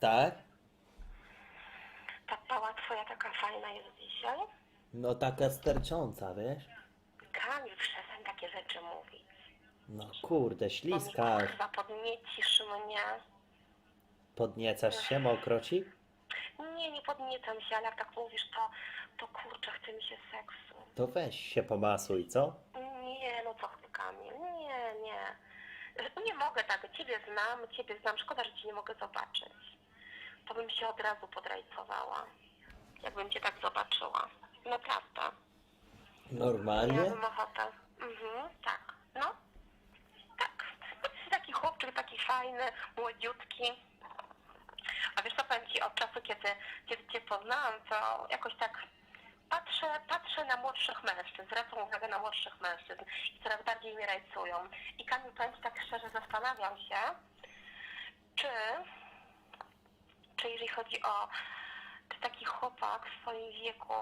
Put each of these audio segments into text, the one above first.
Tak? Ta pała twoja taka fajna jest dzisiaj? No taka stercząca, wiesz? Kamil, przestań takie rzeczy mówić. No kurde, Bo mi śliskasz. kurwa podniecisz mnie. Podniecasz się, mokro ci? Nie, nie podniecam się, ale jak tak mówisz, to, to kurczę, chce mi się seksu. To weź się pomasuj, co? Nie, no co ty, Kamil? Nie, nie. Nie mogę tak, ciebie znam, ciebie znam, szkoda, że cię nie mogę zobaczyć. To bym się od razu podrajcowała, jakbym cię tak zobaczyła. Naprawdę. Normalnie? Miałabym ochotę. Mhm, tak. No. Tak. Jesteś taki chłopczyk, taki fajny, młodziutki. A wiesz co, powiem Ci, od czasu, kiedy, kiedy Cię poznałam, to jakoś tak patrzę, patrzę na młodszych mężczyzn, zwracam uwagę na młodszych mężczyzn i coraz bardziej mnie rajcują. I Kamil, powiem Ci tak szczerze, zastanawiam się, czy, czy jeżeli chodzi o czy taki chłopak w swoim wieku,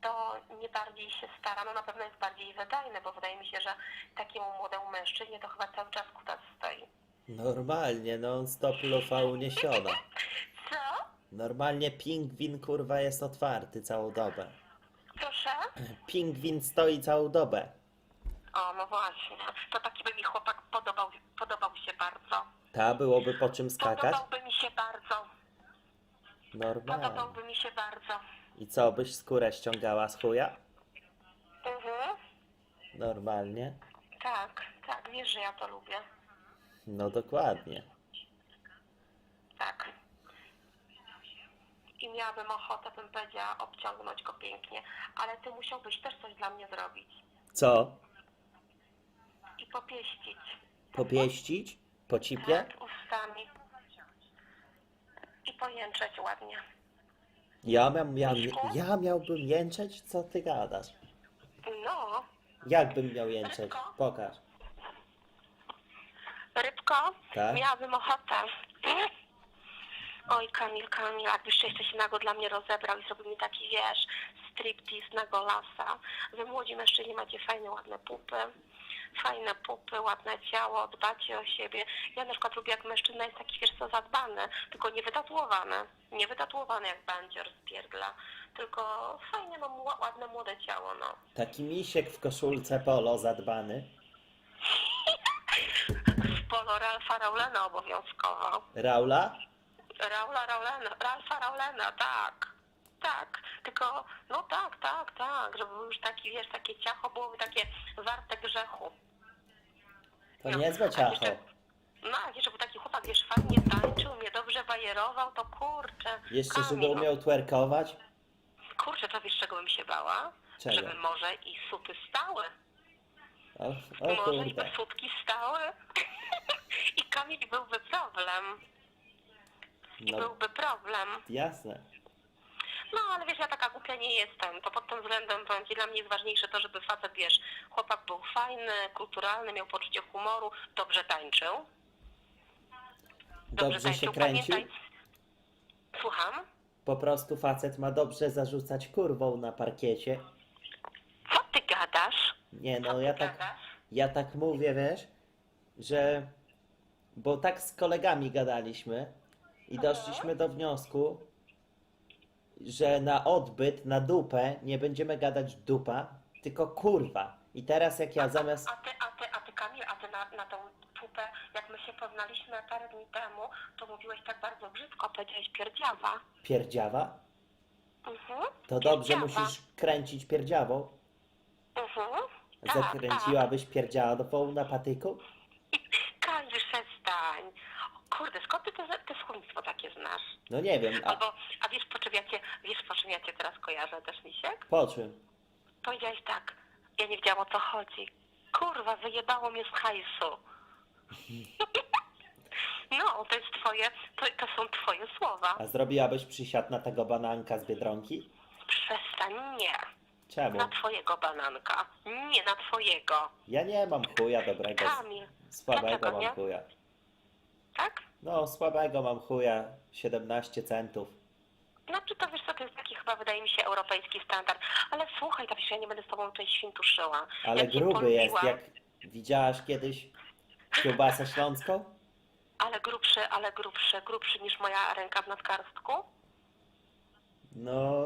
to nie bardziej się stara, no na pewno jest bardziej wydajny, bo wydaje mi się, że takiemu młodemu mężczyźnie to chyba cały czas kutas stoi. Normalnie, non stop lufa uniesiona. Co? Normalnie pingwin kurwa jest otwarty całą dobę. Proszę? Pingwin stoi całą dobę. O, no właśnie. To taki by mi chłopak podobał, podobał się bardzo. Ta byłoby po czym skakać? Podobałby mi. Normalnie. Podobałby mi się bardzo. I co, byś skórę ściągała z chuja? Mhm. Normalnie. Tak, tak, wiesz, że ja to lubię. No dokładnie. Tak. I miałabym ochotę, bym powiedziała, obciągnąć go pięknie. Ale ty musiałbyś też coś dla mnie zrobić. Co? I popieścić. Popieścić? Po cipie? Tak, ustami. Pojęczeć ładnie. Ja, miał, miał, ja miałbym jęczeć? Co ty gadasz? No, Jakbym miał jęczeć? Pokaż. rybko, Tak? miałabym ochotę. Oj, Kamil, Kamil, jakbyś jeszcze się nago dla mnie rozebrał i zrobił mi taki, wiesz, striptease na golasa. Wy młodzi mężczyźni macie fajne, ładne pupy, fajne pupy, ładne ciało, dbacie o siebie. Ja na przykład lubię, jak mężczyzna jest taki, wiesz co, zadbany, tylko nie wytatuowany. Nie jak bandzior z pierdla, tylko fajnie, no, mła- ładne, młode ciało, no. Taki misiek w koszulce polo zadbany. W polo Ralfa Raulena obowiązkowo. Raula? Raula Raulena, Ralfa Raulena, tak. Tak, tylko, no tak, tak, tak, żeby był już taki, wiesz, takie ciacho byłoby takie warte grzechu. To No, niezłe ciacho. jeszcze- No, był taki chłopak, wiesz, fajnie tańczył, mnie dobrze bajerował, to kurczę. Jeszcze, żeby no, umiał twerkować? Kurczę, to wiesz, czego bym się bała? Czego? Żeby może i supy stały. O, o może i kurde. te sutki stały. I Kamil byłby problem. I No, byłby problem. jasne. No, ale wiesz, ja taka głupia nie jestem. To pod tym względem, powiem ci, dla mnie jest ważniejsze to, żeby facet, wiesz, chłopak był fajny, kulturalny, miał poczucie humoru, dobrze tańczył. Dobrze się tańczył. kręcił? Pamiętaj... Słucham? Po prostu facet ma dobrze zarzucać kurwą na parkiecie. Co ty gadasz? Nie Co no, ty ja tak, gadasz? ja tak mówię, wiesz, że... Bo tak z kolegami gadaliśmy i doszliśmy do wniosku, że na odbyt, na dupę nie będziemy gadać dupa, tylko kurwa. I teraz jak ja zamiast... A ty, a ty, a ty Kamil, a ty na, na tą tupę, jak my się poznaliśmy parę dni temu, to mówiłeś tak bardzo brzydko, powiedziałeś pierdziawa. Pierdziawa? Mhm. To dobrze Pierdziawa. musisz kręcić pierdziawą. Mhm. Tak, Zakręciłabyś pierdziawą na patyku? tak. Kurde, skąd ty te, te takie znasz? No nie wiem, a Albo, a wiesz po czym ja cię, wiesz po czym ja cię teraz kojarzę też, Misiek? po czym? Powiedziałeś tak, ja nie wiedziałam o co chodzi. Kurwa, wyjebało mnie z hajsu. No, to jest twoje, to, to są twoje słowa. A zrobiłabyś przysiad na tego bananka z Biedronki? Przestań, nie. Czemu? Na twojego bananka. Nie na twojego. Ja nie mam chuja dobrego. Kamil. Słabego Dlaczego mam nie? chuja. Tak? No, słabego mam chuja. 17 centów. Znaczy to wiesz co, to jest taki chyba wydaje mi się europejski standard. Ale słuchaj, wiesz, ja nie będę z tobą tutaj świntuszyła. Ale ja cię gruby jest, jak widziałaś kiedyś kiełbasę śląską? Ale grubszy, ale grubszy, grubszy niż moja ręka w nadgarstku? No...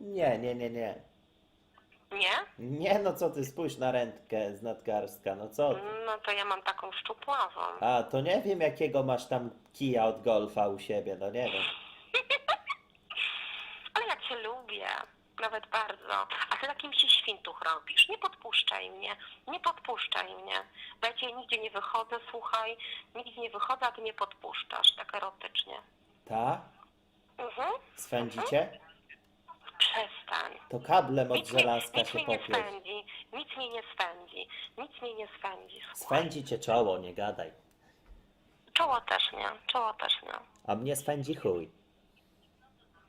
Nie, nie, nie, nie. Nie? Nie, no co ty, spójrz na rękę z nadgarstka, no co ty. No to ja mam taką szczupławą. A, to nie wiem jakiego masz tam kija od golfa u siebie, no nie wiem. Ale ja cię lubię. Nawet bardzo. A ty takim się świntuch robisz. Nie podpuszczaj mnie. Nie podpuszczaj mnie. Bo ja cię nigdzie nie wychodzę, słuchaj. Nigdzie nie wychodzę, a ty mnie podpuszczasz. Tak erotycznie. Ta? Mhm. Swędzicie? Przestań. To kablem od Nic, mnie- żelazka nic się mnie nie popiesz. spędzi. Nic mnie nie spędzi. Nic nie spędzi. Słuchaj. Swędzi cię czoło, nie gadaj. Czoło też nie. Czoło też nie. A mnie swędzi chuj.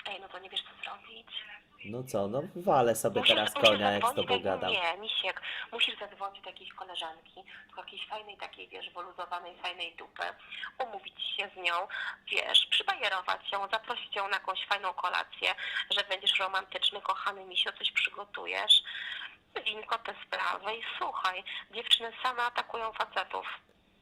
Ej, no to nie wiesz. No co, no walę sobie Musisz- teraz konia, jak z tobą gadam. Nie, misiek, musisz zadzwonić do jakiejś koleżanki, tylko jakiejś fajnej takiej, wiesz, wyluzowanej, fajnej dupy, umówić się z nią, wiesz, przybajerować ją, zaprosić ją na jakąś fajną kolację, że będziesz romantyczny, kochany misio, coś przygotujesz, winko te sprawy i słuchaj, dziewczyny same atakują facetów.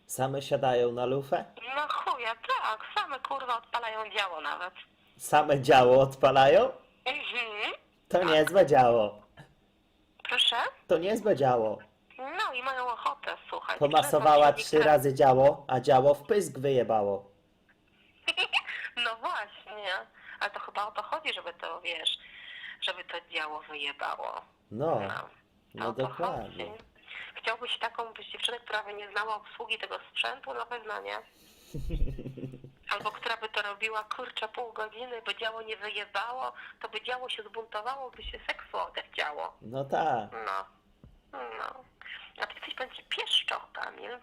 Same siadają na lufę? No chuja, tak, same kurwa odpalają działo nawet. Same działo odpalają? To niezłe działo. Proszę? To niezłe działo. No i mają ochotę, słuchaj. Pomasowała się, trzy razy działo, a działo w pysk wyjebało. No właśnie, ale to chyba o to chodzi, żeby to, wiesz, żeby to działo wyjebało. No, No, no o to dokładnie. chodzi. Chciałbyś taką być dziewczynę, która by nie znała obsługi tego sprzętu? Na pewno nie. Albo która by to robiła, kurczę, pół godziny, by działo nie wyjebało, to by działo się zbuntowało, by się seksu odechciało. No tak. No, no. A ty jesteś będzie pieszczoch, Kamil.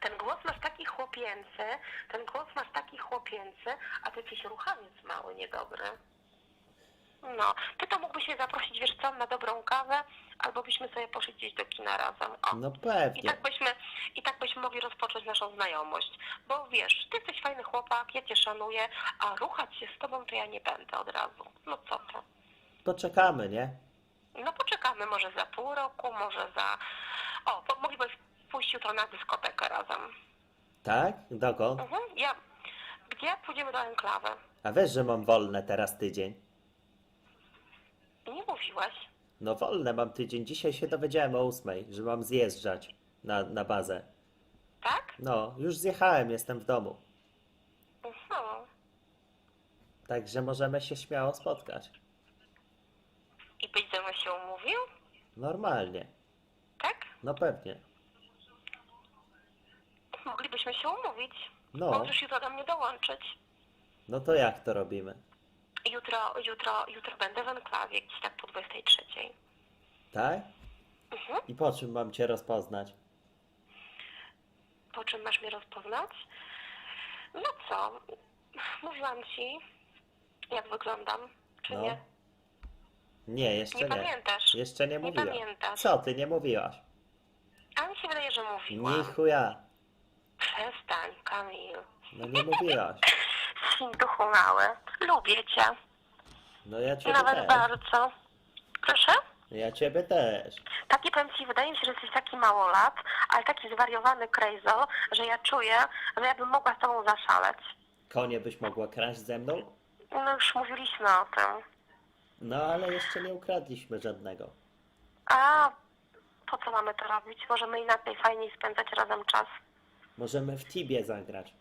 Ten głos masz taki chłopięcy, ten głos masz taki chłopięcy, a ty jesteś ruchamiec mały, niedobry. No, ty to mógłbyś mnie zaprosić, wiesz co, na dobrą kawę, albo byśmy sobie poszli gdzieś do kina razem. O. No I pewnie. tak, byśmy, I tak byśmy mogli rozpocząć naszą znajomość. Bo wiesz, ty jesteś fajny chłopak, ja cię szanuję, a ruchać się z tobą to ja nie będę od razu. No co ty? Poczekamy, nie? No poczekamy może za pół roku, może za... O, po, moglibyśmy pójść jutro na dyskotekę razem. Tak? Dokąd? Mhm, ja... Gdzie? Pójdziemy do enklawy. A wiesz, że mam wolne teraz tydzień? Nie mówiłeś. No wolne mam tydzień. Dzisiaj się dowiedziałem o ósmej, że mam zjeżdżać na, na bazę. Tak? No, już zjechałem, jestem w domu. Mhm. Także możemy się śmiało spotkać. I mną się umówił? Normalnie. Tak? No pewnie. Moglibyśmy się umówić. No. Możesz jutro do mnie dołączyć. No to jak to robimy? Jutro, jutro, jutro będę w enklawie, gdzieś tak po 23. Tak? Mhm. I po czym mam cię rozpoznać? Po czym masz mnie rozpoznać? No co? Mówiłam ci, jak wyglądam, czy No. nie? Nie, jeszcze Nie nie. pamiętasz. Jeszcze nie Nie mówiłam. pamiętasz. Co ty nie mówiłaś? A mi się wydaje, że mówiłam. Ni chuja. Przestań, Kamil. No nie mówiłaś. Świntuchu mały. Lubię cię. No ja ciebie Nawet też. bardzo. Proszę? Ja ciebie też. Taki powiem ci, wydaje mi się, że jesteś taki małolat, ale taki zwariowany krejzo, że ja czuję, że ja bym mogła z tobą zaszaleć. Konie byś mogła kraść ze mną? No już mówiliśmy o tym. No ale jeszcze nie ukradliśmy żadnego. A po co mamy to robić? Możemy inaczej fajniej spędzać razem czas. Możemy w Tibie zagrać.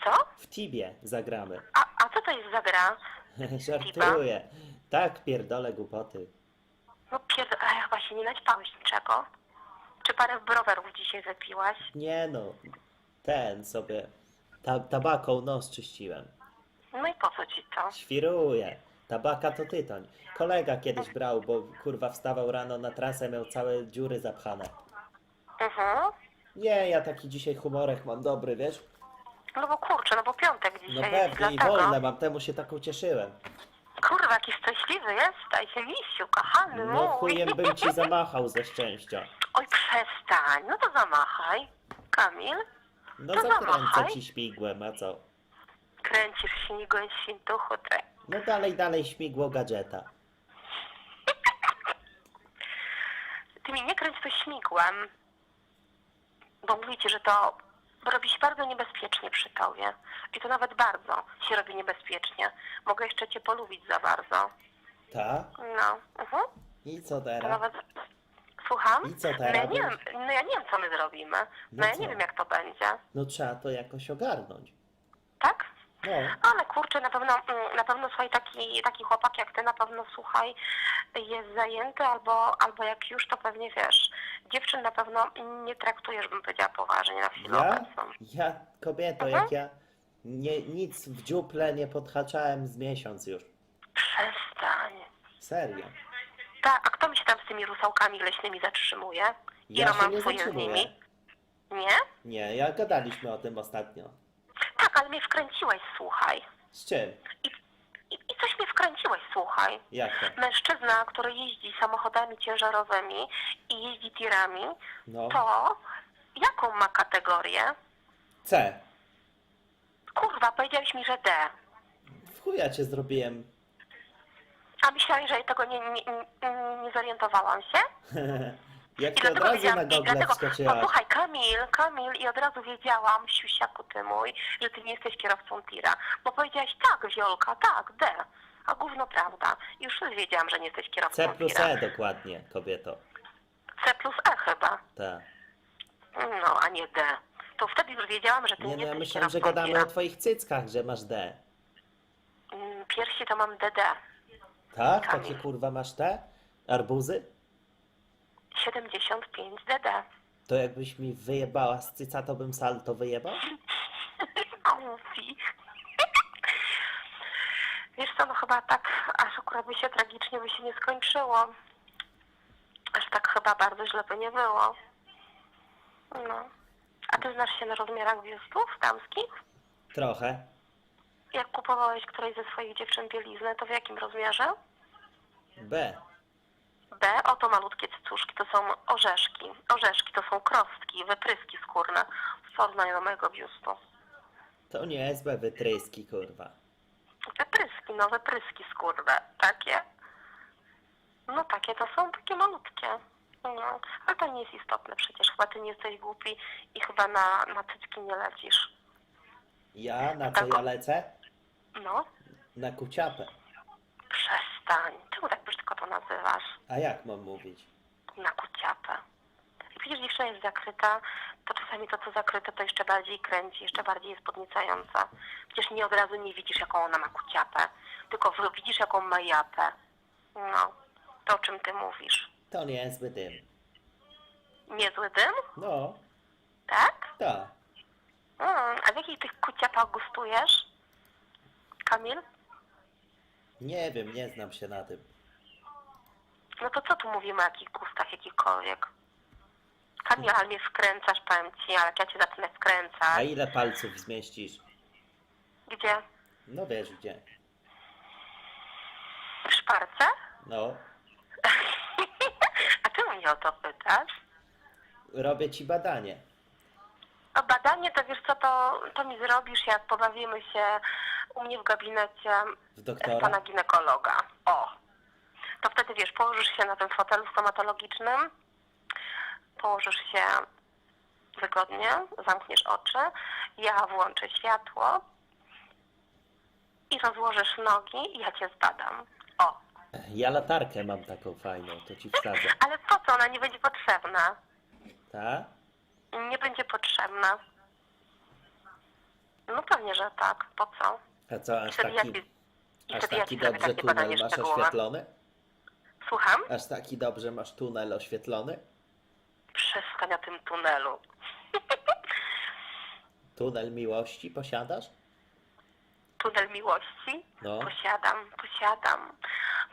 W co? W Tibie zagramy. A, a co to jest za gra? Żartuję. Tak, pierdolę głupoty. No pierd... Ej, chyba się nie naćpałeś niczego. Czy parę browerów dzisiaj wypiłaś? Nie no, ten sobie ta, tabaką nos czyściłem. No i po co ci to? Świruję. Tabaka to tytoń. Kolega kiedyś brał, bo kurwa wstawał rano na trasę, miał całe dziury zapchane. Mhm. Nie, ja taki dzisiaj humorek mam dobry, wiesz? No bo kurczę, no bo piątek No dzisiaj jest, pewnie i dlatego. wolne mam, temu się tak ucieszyłem. Kurwa, jaki szczęśliwy jesteś, misiu, kochany No mój. chujem bym ci zamachał ze szczęścia. Oj, przestań, no to zamachaj. Kamil, No To zakręcę zamachaj. ci śmigłem, a co? kręcisz śmigłem świntuchu, ty. No dalej, dalej śmigło gadżeta. Ty mi nie kręć to śmigłem. bo mówi ci, że to robi się bardzo niebezpiecznie przy tobie. I to nawet bardzo się robi niebezpiecznie. Mogę jeszcze cię polubić za bardzo. Tak? No, mhm. I co To teraz? nawet... Słucham? I co No teraz ja nie wiem, no ja nie wiem, co my zrobimy. No, No ja co? nie wiem, jak to będzie. No trzeba to jakoś ogarnąć. Tak? No, Ale kurczę, na pewno, mm, na pewno słuchaj, taki, taki chłopak jak ty na pewno słuchaj, jest zajęty albo, albo jak już to pewnie wiesz. Dziewczyn na pewno nie traktujesz, bym powiedziała, poważnie na chwilę ja? obecną. Ja, kobieto, Mhm. jak ja nie, nic w dziuple nie podhaczałem z miesiąc już. Przestań. Serio. Tak, a kto mi się tam z tymi rusałkami leśnymi zatrzymuje? I Ja się nie romansuje z zatrzymuję. nimi? Nie? Nie, ja gadaliśmy o tym ostatnio. Ale mnie wkręciłeś, słuchaj. Z czym? I, i, i coś mnie wkręciłeś, słuchaj. Jak to? Mężczyzna, który jeździ samochodami ciężarowymi i jeździ tirami, No. to jaką ma kategorię? C. Kurwa, powiedziałeś mi, że D. W chuja cię zrobiłem. A myślałeś, że tego nie, nie, nie, nie zorientowałam się? Jak I ty od dlatego razu wiedziałam, na i Google dlatego, wskoczyłaś. posłuchaj, Kamil, Kamil, i od razu wiedziałam, siusiaku ty mój, że ty nie jesteś kierowcą tira. Bo powiedziałaś tak, Wiolka, tak, D. A gówno prawda. I już wiedziałam, że nie jesteś kierowcą C plus tira. E dokładnie, kobieto. C plus E chyba. Tak. No, a nie D. To wtedy już wiedziałam, że ty nie, Nie no, ja jesteś myślałem, że kierowcą gadamy tira. o twoich cyckach, że masz D. Mm, Piersi to mam DD. Tak? Kamil. Takie kurwa masz te? Arbuzy? 75 DD. To jakbyś mi wyjebała z cyca, to bym salto wyjebał? Głupi. Wiesz co, no chyba tak, aż akurat by się tragicznie by się nie skończyło. Aż tak chyba bardzo źle by nie było. No. A ty znasz się na rozmiarach biustów damskich? Trochę. Jak kupowałeś którejś ze swoich dziewczyn bieliznę, to w jakim rozmiarze? B. B, oto malutkie cycuszki, to są orzeszki. Orzeszki to są krostki, wypryski skórne w porównaniu do mojego biustu. To nie jest B wytryski, kurwa. Wypryski, no wypryski skórne, takie. No takie to są takie malutkie. No, ale to nie jest istotne przecież. Chyba ty nie jesteś głupi i chyba na, na cycki nie lecisz. Ja na co ja lecę? No, Na kuciapę. przestań. Czemu tak brzydko to nazywasz? A jak mam mówić? Na kuciapę. Jak widzisz, dziewczyna jest zakryta, to czasami to, co zakryte, to jeszcze bardziej kręci, jeszcze bardziej jest podniecająca. Przecież nie od razu nie widzisz, jaką ona ma kuciapę, tylko widzisz, jaką ma japę. No, to o czym ty mówisz. To nie jest zły dym. Niezły dym? No, Tak? tak. Mm, a w jakich tych kuciapach gustujesz? Kamil? Nie wiem, nie znam się na tym. No to co tu mówimy o jakich gustach, jakichkolwiek? Kamil, ale mnie wkręcasz, powiem ci, ale jak ja cię zacznę A wkręcać. ile palców zmieścisz? Gdzie? No wiesz gdzie. W szparce? No, A czemu mnie o to pytasz? robię ci badanie. O badanie to wiesz co, to, to mi zrobisz, jak pobawimy się u mnie w gabinecie W doktora? pana ginekologa. O! To wtedy wiesz, położysz się na tym fotelu stomatologicznym, położysz się wygodnie, zamkniesz oczy, ja włączę światło i rozłożysz nogi i ja cię zbadam. O! Ja latarkę mam taką fajną, to ci wsadzę. Ale po co ona nie będzie potrzebna? Tak? Nie będzie potrzebna. No pewnie, że tak. Po co? A co, aż Wtedy taki, ja i aż taki dobrze tunel masz oświetlony? Słucham? Aż taki dobrze masz tunel oświetlony? Przestań o tym tunelu. Tunel miłości posiadasz? Tunel miłości? No. Posiadam, posiadam.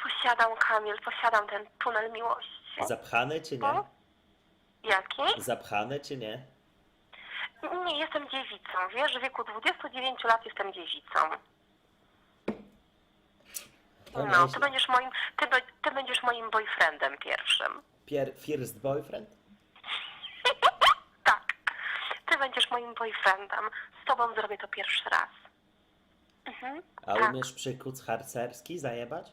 Posiadam, Kamil, posiadam ten tunel miłości. Zapchany czy nie? No. Jaki? Zapchany czy nie? Nie, jestem dziewicą. Wiesz, w wieku 29 lat jestem dziewicą. To No, ty będziesz moim, ty, be- ty będziesz moim boyfriendem pierwszym. Pier first boyfriend? Tak. Ty będziesz moim boyfriendem. Z tobą zrobię to pierwszy raz. Mhm. A tak. umiesz przykuc harcerski zajebać?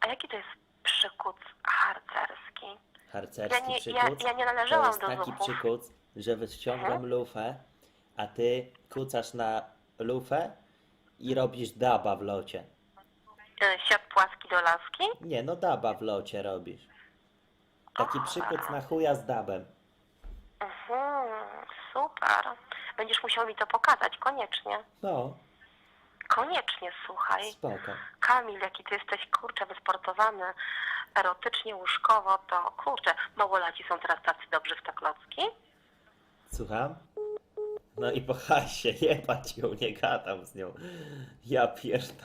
A jaki to jest przykuc harcerski? harcerski Ja nie- ja- przykuc. ja nie to należałam jest do taki zuchów. przykuc, że wyciągam Mhm. lufę, a ty kucasz na lufę i robisz daba w locie. E, Siat płaski do laski? Nie, no daba w locie robisz. Taki przykuc na chuja z dabem. Mhm, super. Będziesz musiał mi to pokazać, koniecznie. No, Koniecznie, słuchaj. spoko. Kamil, jaki ty jesteś, kurczę, wysportowany, erotycznie, łóżkowo, to kurczę, małolaci są teraz tacy dobrzy w te klocki? Słucham? No i po hasie, jebać ją, nie gadam z nią. Ja pierdolę.